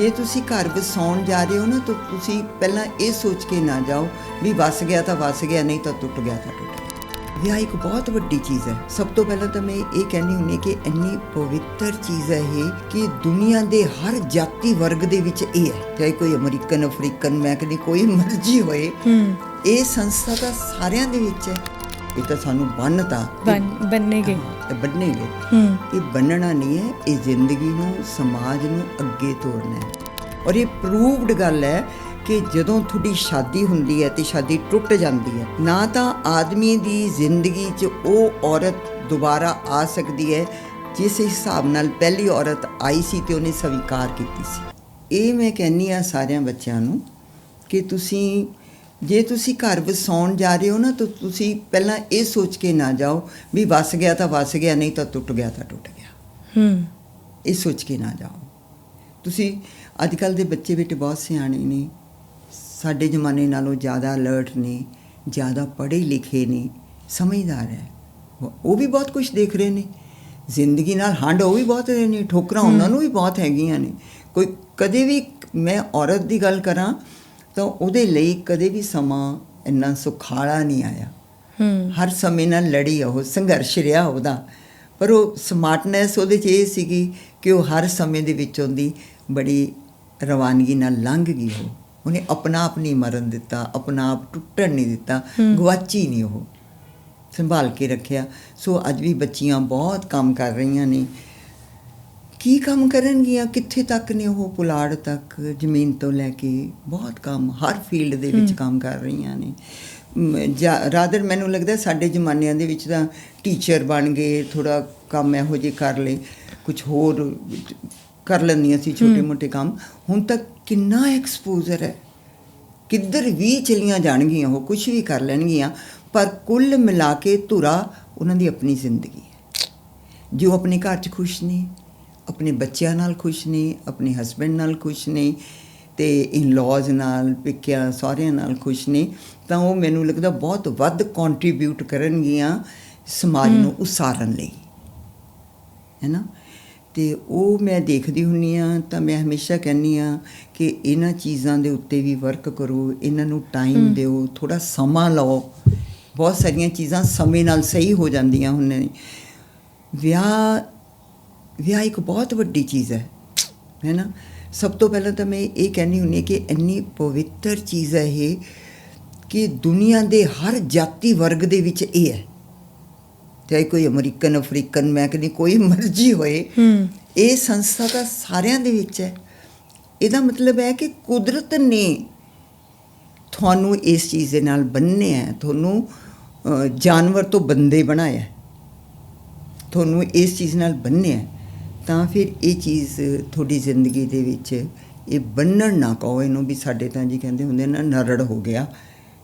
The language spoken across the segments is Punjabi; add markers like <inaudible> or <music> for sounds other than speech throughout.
ਜੇ ਤੁਸੀਂ ਘਰ ਵਸਾਉਣ ਜਾ ਰਹੇ ਹੋ ਨਾ ਤਾਂ ਤੁਸੀਂ ਪਹਿਲਾਂ ਇਹ ਸੋਚ ਕੇ ਨਾ ਜਾਓ ਵੀ ਵਸ ਗਿਆ ਤਾਂ ਵਸ ਗਿਆ ਨਹੀਂ ਤਾਂ ਟੁੱਟ ਗਿਆ ਤਾਂ ਟੁੱਟ ਗਿਆ। ਵਿਆਹ ਇੱਕ ਬਹੁਤ ਵੱਡੀ ਚੀਜ਼ ਹੈ। ਸਭ ਤੋਂ ਪਹਿਲਾਂ ਤਾਂ ਮੈਂ ਇਹ ਕਹਿੰਦੀ ਹੁੰਦੀ ਹਾਂ ਕਿ ਇੰਨੀ ਪਵਿੱਤਰ ਚੀਜ਼ ਹੈ ਇਹ ਕਿ ਦੁਨੀਆ ਦੇ ਹਰ ਜਾਤੀ ਵਰਗ ਦੇ ਵਿੱਚ ਇਹ ਹੈ। ਚਾਹੇ ਕੋਈ ਅਮਰੀਕਨ ਅਫਰੀਕਨ ਮੈਂ ਕਹਿੰਦੀ ਕੋਈ ਮਰਜ਼ੀ ਹੋਏ। ਇਹ ਸੰਸਥਾ ਤਾਂ ਸਾਰਿਆਂ ਦੇ ਵਿੱਚ ਹੈ। ਇਹ ਤਾਂ ਸਾਨੂੰ ਬੰਨਤਾ ਬਨ ਬੰਨੇਗੇ। ਤੇ ਬੰਨੇਗੇ। ਹੂੰ। ਇਹ ਬੰਨਣਾ ਨਹੀਂ ਹੈ ਇਹ ਜ਼ਿੰਦਗੀ ਨੂੰ ਸਮਾਜ ਨੂੰ ਅੱਗੇ ਤੋਰਨਾ ਹੈ। ਔਰ ਇਹ ਪ੍ਰੂਵਡ ਗੱਲ ਹੈ ਕਿ ਜਦੋਂ ਤੁਹਾਡੀ ਸ਼ਾਦੀ ਹੁੰਦੀ ਹੈ ਤੇ ਸ਼ਾਦੀ ਟੁੱਟ ਜਾਂਦੀ ਹੈ ਨਾ ਤਾਂ ਆਦਮੀ ਦੀ ਜ਼ਿੰਦਗੀ 'ਚ ਉਹ ਔਰਤ ਦੁਬਾਰਾ ਆ ਸਕਦੀ ਹੈ ਜਿਸ ਹਿਸਾਬ ਨਾਲ ਪਹਿਲੀ ਔਰਤ ਆਈ ਸੀ ਤੇ ਉਹਨੇ ਸਵੀਕਾਰ ਕੀਤੀ ਸੀ। ਇਹ ਮੈਂ ਕਹਿੰਨੀ ਆ ਸਾਰਿਆਂ ਬੱਚਿਆਂ ਨੂੰ ਕਿ ਤੁਸੀਂ ਜੇ ਤੁਸੀਂ ਘਰ ਵਸਾਉਣ ਜਾ ਰਹੇ ਹੋ ਨਾ ਤਾਂ ਤੁਸੀਂ ਪਹਿਲਾਂ ਇਹ ਸੋਚ ਕੇ ਨਾ ਜਾਓ ਵੀ ਵਸ ਗਿਆ ਤਾਂ ਵਸ ਗਿਆ ਨਹੀਂ ਤਾਂ ਟੁੱਟ ਗਿਆ ਤਾਂ ਟੁੱਟ ਗਿਆ। ਹੂੰ। ਇਹ ਸੋਚ ਕੇ ਨਾ ਜਾਓ। ਤੁਸੀਂ ਅੱਜ ਕੱਲ ਦੇ ਬੱਚੇ ਬੇਟੇ ਬਹੁਤ ਸਿਆਣੇ ਨੇ। ਸਾਡੇ ਜ਼ਮਾਨੇ ਨਾਲੋਂ ਜ਼ਿਆਦਾ ਅਲਰਟ ਨੇ ਜ਼ਿਆਦਾ ਪੜ੍ਹੇ ਲਿਖੇ ਨੇ ਸਮਝਦਾਰ ਹੈ। ਉਹ- ਵੀ ਬਹੁਤ ਕੁਝ ਦੇਖ ਰਹੇ ਨੇ। ਜ਼ਿੰਦਗੀ ਨਾਲ ਹੰਡ ਉਹ ਵੀ ਬਹੁਤ ਰਹੇ ਨੇ ਠੋਕਰਾਂ ਉਹਨਾਂ ਨੂੰ ਵੀ ਬਹੁਤ ਹੈਗੀਆਂ ਨੇ। ਕੋਈ ਕਦੇ ਵੀ ਮੈਂ ਔਰਤ ਦੀ ਗੱਲ ਕਰਾਂ ਤਾਂ ਉਹਦੇ ਲਈ ਕਦੇ ਵੀ ਸਮਾਂ ਇੰਨਾ ਸੁਖਾਲਾ ਨਹੀਂ ਆਇਆ। ਹੂੰ। ਹਰ ਸਮੇਂ ਨਾਲ ਲੜੀ ਉਹ ਸੰਘਰਸ਼ ਰਿਹਾ ਉਹਦਾ। ਪਰ ਉਹ ਸਮਾਰਟਨੈਸ ਉਹਦੇ 'ਚ ਇਹ ਸੀਗੀ ਕਿ ਉਹ ਹਰ ਸਮੇਂ ਦੇ ਵਿੱਚੋਂ ਦੀ ਬੜੀ ਰਵਾਨਗੀ ਨਾਲ ਲੰਘ ਗਈ ਉਹ। ਉਹਨੇ ਆਪਣਾ ਆਪ ਨਹੀਂ ਮਰਨ ਦਿੱਤਾ ਆਪਣਾ ਆਪ ਟੁੱਟਣ ਨਹੀਂ ਦਿੱਤਾ ਗਵਾਚੀ ਨਹੀਂ ਉਹ। ਸੰਭਾਲ ਕੇ ਰੱਖਿਆ। ਸੋ ਅੱਜ ਵੀ ਬੱਚੀਆਂ ਬਹੁਤ ਕੰਮ ਕਰ ਰਹੀਆਂ ਨੇ। ਕੀ ਕੰਮ ਕਰਨਗੀਆਂ? ਕਿੱਥੇ ਤੱਕ ਨੇ ਉਹ ਪੁਲਾੜ ਤੱਕ ਜ਼ਮੀਨ ਤੋਂ ਲੈ ਕੇ? ਬਹੁਤ ਕੰਮ ਹਰ ਫੀਲਡ ਦੇ ਵਿੱਚ ਕੰਮ ਕਰ ਰਹੀਆਂ ਨੇ। ਰਾਦਰ ਮੈਨੂੰ ਲੱਗਦਾ ਸਾਡੇ ਜ਼ਮਾਨਿਆਂ ਦੇ ਵਿੱਚ ਤਾਂ ਟੀਚਰ ਬਣ ਗਏ ਥੋੜਾ ਕੰਮ ਇਹੋ ਜਿਹੇ ਕਰ ਲਏ ਕੁਝ ਹੋਰ ਕਰ ਲੈਂਦੀਆਂ ਸੀ ਛੋਟੇ ਮੋਟੇ ਕੰਮ। ਹੁਣ ਤੱਕ ਕਿੰਨਾ ਐਕਸਪੋਜ਼ਰ ਹੈ। ਕਿੱਧਰ ਵੀ ਚਲੀਆਂ ਜਾਣਗੀਆਂ ਉਹ ਕੁਝ ਵੀ ਕਰ ਲੈਣਗੀਆਂ ਪਰ ਕੁੱਲ ਮਿਲਾ ਕੇ ਧੁਰਾ ਉਹਨਾਂ ਦੀ ਆਪਣੀ ਜ਼ਿੰਦਗੀ ਹੈ। ਜੋ ਆਪਣੇ ਘਰ 'ਚ ਖੁਸ਼ ਨੇ ਆਪਣੇ ਬੱਚਿਆਂ ਨਾਲ ਖੁਸ਼ ਨੇ ਆਪਣੇ ਹਸਬੰਡ ਨਾਲ ਖੁਸ਼ ਨੇ ਤੇ ਇਨ-ਲॉज ਨਾਲ ਪਿੱਕਿਆਂ ਸਹੁਰਿਆਂ ਨਾਲ ਖੁਸ਼ ਨੇ ਤਾਂ ਉਹ ਮੈਨੂੰ ਲੱਗਦਾ ਬਹੁਤ ਵੱਧ ਕੰਟਰੀਬਿਊਟ ਕਰਨਗੀਆਂ ਸਮਾਜ ਨੂੰ ਉਸਾਰਨ ਲਈ। ਹੈ ਨਾ ਤੇ ਉਹ ਮੈਂ ਦੇਖਦੀ ਹੁੰਨੀ ਆ ਤਾਂ ਮੈਂ ਹਮੇਸ਼ਾ ਕਹਿੰਨੀ ਆ ਕਿ ਇਹਨਾਂ ਚੀਜ਼ਾਂ ਦੇ ਉੱਤੇ ਵੀ ਵਰਕ ਕਰੋ ਇਹਨਾਂ ਨੂੰ ਟਾਈਮ ਦਿਓ ਥੋੜਾ ਸਮਾਂ ਲਓ। ਬਹੁਤ ਸਾਰੀਆਂ ਚੀਜ਼ਾਂ ਸਮੇਂ ਨਾਲ ਸਹੀ ਹੋ ਜਾਂਦੀਆਂ ਹੁੰਨੇ ਵਿਆਹ ਵਿਆਹ ਇੱਕ ਬਹੁਤ ਵੱਡੀ ਚੀਜ਼ ਹੈ ਹੈ ਨਾ? ਸਭ ਤੋਂ ਪਹਿਲਾਂ ਤਾਂ ਮੈਂ ਇਹ ਕਹਿੰਨੀ ਹੁੰਨੀ ਕਿ ਇੰਨੀ ਪਵਿੱਤਰ ਚੀਜ਼ ਹੈ ਇਹ ਕਿ ਦੁਨੀਆ ਦੇ ਹਰ ਜਾਤੀ ਵਰਗ ਦੇ ਵਿੱਚ ਇਹ ਹੈ। ਚਾਹੇ ਕੋਈ ਅਮਰੀਕਨ ਅਫਰੀਕਨ ਮੈਂ ਕਹਿੰਦੀ ਕੋਈ ਮਰਜ਼ੀ ਹੋਏ ਇਹ ਸੰਸਥਾ ਤਾਂ ਸਾਰਿਆਂ ਦੇ ਵਿੱਚ ਹੈ। ਇਹਦਾ ਮਤਲਬ ਹੈ ਕਿ ਕੁਦਰਤ ਨੇ ਤੁਹਾਨੂੰ ਇਸ ਚੀਜ਼ ਦੇ ਨਾਲ ਬੰਨਿਆ ਹੈ ਤੁਹਾਨੂੰ ਜਾਨਵਰ ਤੋਂ ਬੰਦੇ ਬਣਾਇਆ। ਤੁਹਾਨੂੰ ਇਸ ਚੀਜ਼ ਨਾਲ ਬੰਨਿਆ ਹੈ, ਤਾਂ ਫਿਰ ਇਹ ਚੀਜ਼ ਤੁਹਾਡੀ ਜ਼ਿੰਦਗੀ ਦੇ ਵਿੱਚ ਇਹ ਬੰਨਣ ਨਾ ਕਹੋ ਇਹਨੂੰ ਵੀ ਸਾਡੇ ਤਾਂ ਜੀ ਕਹਿੰਦੇ ਹੁੰਦੇ ਨਾ ਨਰੜ ਹੋ ਗਿਆ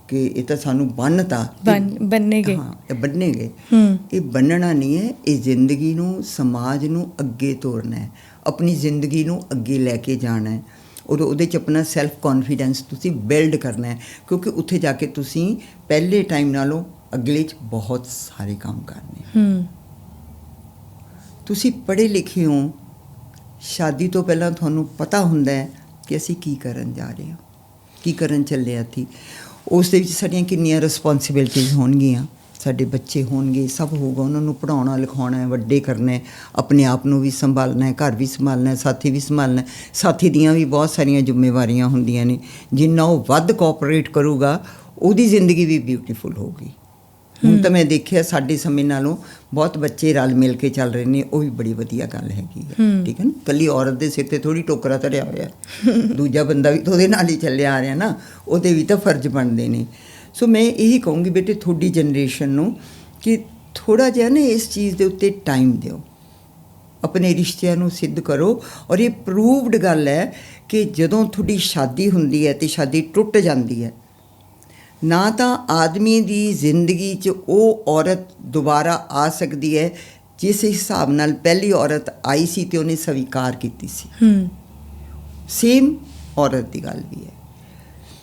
ਕਿ ਇਹ ਤਾਂ ਸਾਨੂੰ ਬੰਨਤਾ ਬਨ ਬੰਨੇਗੇ ਹਾਂ ਇਹ ਬੰਨੇਗੇ ਹੂੰ। ਇਹ ਬੰਨਣਾ ਨਹੀਂ ਹੈ ਇਹ ਜ਼ਿੰਦਗੀ ਨੂੰ ਸਮਾਜ ਨੂੰ ਅੱਗੇ ਤੋਰਨਾ ਹੈ। ਆਪਣੀ ਜ਼ਿੰਦਗੀ ਨੂੰ ਅੱਗੇ ਲੈ ਕੇ ਜਾਣਾ ਹੈ। ਔਰ ਉਹਦੇ ਚ ਆਪਣਾ ਸੈਲਫ ਕੌਨਫੀਡੈਂਸ ਤੁਸੀਂ ਬਿਲਡ ਕਰਨਾ ਹੈ। ਕਿਉਂਕਿ ਉੱਥੇ ਜਾ ਕੇ ਤੁਸੀਂ ਪਹਿਲੇ ਟਾਈਮ ਨਾਲੋਂ ਅਗਲੇ ਚ ਬਹੁਤ ਸਾਰੇ ਕੰਮ ਕਰਨੇ। ਹੂੰ। ਤੁਸੀਂ ਪੜ੍ਹੇ ਲਿਖੇ ਹੋ। ਸ਼ਾਦੀ ਤੋਂ ਪਹਿਲਾਂ ਤੁਹਾਨੂੰ ਪਤਾ ਹੁੰਦਾ ਹੈ ਕਿ ਅਸੀਂ ਕੀ ਕਰਨ ਜਾ ਰਹੇ ਹਾਂ, ਕੀ ਕਰਨ ਚੱਲੇ ਆ ਥੀ ਉਸ ਦੇ ਵਿੱਚ ਸਾਡੀਆਂ ਕਿੰਨੀਆਂ ਰਿਸਪੌਂਸਿਬਿਲਟੀਆਂ ਹੋਣਗੀਆਂ, ਸਾਡੇ ਬੱਚੇ ਹੋਣਗੇ, ਸਭ ਹੋਊਗਾ। ਉਹਨਾਂ ਨੂੰ ਪੜਾਉਣਾ ਲਿਖਾਉਣਾ ਹੈ, ਵੱਡੇ ਕਰਨਾ ਹੈ, ਆਪਣੇ ਆਪ ਨੂੰ ਵੀ ਸੰਭਾਲਣਾ ਹੈ, ਘਰ ਵੀ ਸੰਭਾਲਣਾ ਹੈ, ਸਾਥੀ ਵੀ ਸੰਭਾਲਣਾ ਹੈ। ਸਾਥੀ ਦੀਆਂ ਵੀ ਬਹੁਤ ਸਾਰੀਆਂ ਜ਼ਿੰਮੇਵਾਰੀਆਂ ਹੁੰਦੀਆਂ ਨੇ। ਜਿੰਨਾ ਉਹ ਵੱਧ ਕੋਆਪਰੇਟ ਕਰੂਗਾ, ਉਹਦੀ ਜ਼ਿੰਦਗੀ ਵੀ ਬਿਊਟੀਫੁਲ ਹੋਊਗੀ। ਹੁਣ ਤਾਂ ਮੈਂ ਦੇਖਿਆ ਸਾਡੇ ਸਮੇਂ ਨਾਲੋਂ ਬਹੁਤ ਬੱਚੇ ਰਲ ਮਿਲ ਕੇ ਚੱਲ ਰਹੇ ਨੇ ਉਹ ਵੀ ਬੜੀ ਵਧੀਆ ਗੱਲ ਹੈਗੀ ਹੈ। ਠੀਕ ਹੈ ਨਾ? ਕੱਲੀ ਔਰਤ ਦੇ ਸਿਰ ਤੇ ਥੋੜੀ ਟੋਕਰਾ ਧਰਿਆ ਹੋਇਆ <laughs> ਦੂਜਾ ਬੰਦਾ ਵੀ ਉਹਦੇ ਨਾਲ ਹੀ ਚੱਲਿਆ ਆ ਰਿਹਾ ਨਾ ਉਹਦੇ ਵੀ ਤਾਂ ਫਰਜ਼ ਬਣਦੇ ਨੇ। ਸੋ ਮੈਂ ਇਹੀ ਕਹੂੰਗੀ ਬੇਟੇ ਤੁਹਾਡੀ ਜਨਰੇਸ਼ਨ ਨੂੰ ਕਿ ਥੋੜਾ ਜਿਹਾ ਨਾ ਇਸ ਚੀਜ਼ ਦੇ ਉੱਤੇ ਟਾਈਮ ਦਿਓ। ਆਪਣੇ ਰਿਸ਼ਤਿਆਂ ਨੂੰ ਸਿੱਧ ਕਰੋ ਔਰ ਇਹ ਪ੍ਰੂਵਡ ਗੱਲ ਹੈ ਕਿ ਜਦੋਂ ਤੁਹਾਡੀ ਸ਼ਾਦੀ ਹੁੰਦੀ ਹੈ ਤੇ ਸ਼ਾਦੀ ਟੁੱਟ ਜਾਂਦੀ ਹੈ ਨਾ ਤਾਂ ਆਦਮੀ ਦੀ ਜ਼ਿੰਦਗੀ 'ਚ ਉਹ ਔਰਤ ਦੁਬਾਰਾ ਆ ਸਕਦੀ ਹੈ ਜਿਸ ਹਿਸਾਬ ਨਾਲ ਪਹਿਲੀ ਔਰਤ ਆਈ ਸੀ ਤੇ ਉਹਨੇ ਸਵੀਕਾਰ ਕੀਤੀ ਸੀ। ਹੂੰ। ਸੇਮ ਔਰਤ ਦੀ ਗੱਲ ਵੀ ਹੈ।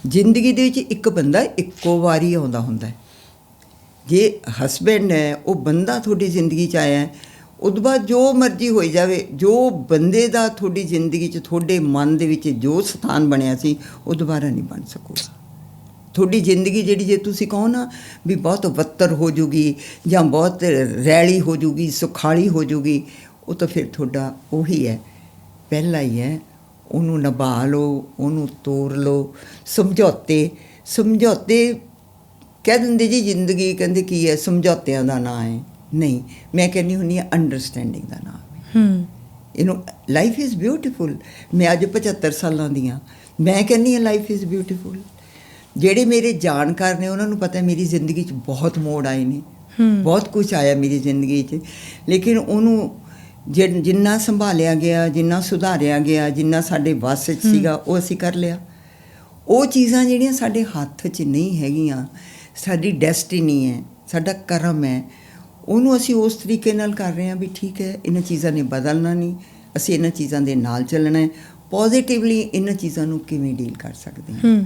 ਜ਼ਿੰਦਗੀ ਦੇ ਵਿੱਚ ਇੱਕ ਬੰਦਾ ਇੱਕੋ ਵਾਰੀ ਆਉਂਦਾ ਹੁੰਦਾ ਹੈ। ਜੇ ਹਸਬੈਂਡ ਹੈ ਉਹ ਬੰਦਾ ਤੁਹਾਡੀ ਜ਼ਿੰਦਗੀ 'ਚ ਆਇਆ ਹੈ ਉਦੋਂ ਬਾਅਦ ਜੋ ਮਰਜ਼ੀ ਹੋਈ ਜਾਵੇ ਜੋ ਬੰਦੇ ਦਾ ਤੁਹਾਡੀ ਜ਼ਿੰਦਗੀ 'ਚ ਤੁਹਾਡੇ ਮਨ ਦੇ ਵਿੱਚ ਜੋ ਸਥਾਨ ਬਣਿਆ ਸੀ ਉਹ ਦੁਬਾਰਾ ਨਹੀਂ ਬਣ ਸਕੂਗਾ। ਤੁਹਾਡੀ ਜ਼ਿੰਦਗੀ ਜਿਹੜੀ ਜੇ ਤੁਸੀਂ ਕਹੋ ਨਾ ਵੀ ਬਹੁਤ ਵੱਤਰ ਹੋ ਜੂਗੀ ਜਾਂ ਬਹੁਤ ਰੈਲੀ ਹੋ ਜੂਗੀ ਸੁਖਾਲੀ ਹੋ ਜੂਗੀ ਉਹ ਤਾਂ ਫਿਰ ਤੁਹਾਡਾ ਉਹੀ ਹੈ। ਪਹਿਲਾ ਹੀ ਹੈ ਉਹਨੂੰ ਨਿਭਾ ਲਓ ਉਹਨੂੰ ਤੋੜ ਲਓ। ਸਮਝੌਤੇ ਸਮਝੌਤੇ ਕਹਿ ਦਿੰਦੇ ਜੀ ਜ਼ਿੰਦਗੀ ਕਹਿੰਦੇ ਕੀ ਹੈ ਸਮਝੌਤਿਆਂ ਦਾ ਨਾਂ ਹੈ। ਨਹੀਂ ਮੈਂ ਕਹਿੰਦੀ ਹੁੰਦੀ ਹਾਂ ਅੰਡਰਸਟੈਂਡਿੰਗ ਦਾ ਨਾਮ ਹੈ। You know life is beautiful ਮੈਂ ਅੱਜ 75 ਸਾਲਾਂ ਦੀ ਹਾਂ। ਮੈਂ ਕਹਿੰਦੀ ਹਾਂ ਲਾਈਫ ਇਜ਼ ਬਿਊਟੀਫੁਲ ਜਿਹੜੇ ਮੇਰੇ ਜਾਣਕਾਰ ਨੇ ਉਹਨਾਂ ਨੂੰ ਪਤਾ ਹੈ ਮੇਰੀ ਜ਼ਿੰਦਗੀ 'ਚ ਬਹੁਤ ਮੋੜ ਆਏ ਨੇ। ਬਹੁਤ ਕੁਝ ਆਇਆ ਮੇਰੀ ਜ਼ਿੰਦਗੀ 'ਚ। ਲੇਕਿਨ ਉਹਨੂੰ ਜਿੰਨਾ ਸੰਭਾਲਿਆ ਗਿਆ ਜਿੰਨਾ ਸੁਧਾਰਿਆ ਗਿਆ ਜਿੰਨਾ ਸਾਡੇ ਵੱਸ 'ਚ ਸੀਗਾ ਉਹ ਅਸੀਂ ਕਰ ਲਿਆ। ਉਹ ਚੀਜ਼ਾਂ ਜਿਹੜੀਆਂ ਸਾਡੇ ਹੱਥ 'ਚ ਨਹੀਂ ਹੈਗੀਆਂ ਸਾਡੀ ਡੈਸਟੀਨੀ ਹੈ ਸਾਡਾ ਕਰਮ ਹੈ ਉਹਨੂੰ ਅਸੀਂ ਉਸ ਤਰੀਕੇ ਨਾਲ ਕਰ ਰਹੇ ਹਾਂ ਵੀ ਠੀਕ ਹੈ ਇਹਨਾਂ ਚੀਜ਼ਾਂ ਨੇ ਬਦਲਣਾ ਨਹੀਂ ਅਸੀਂ ਇਹਨਾਂ ਚੀਜ਼ਾਂ ਦੇ ਨਾਲ ਚੱਲਣਾ ਹੈ। ਪੋਜ਼ਿਟਿਵਲੀ ਇਹਨਾਂ ਚੀਜ਼ਾਂ ਨੂੰ ਕਿਵੇਂ ਡੀਲ ਕਰ ਸਕਦੇ ਹੂੰ।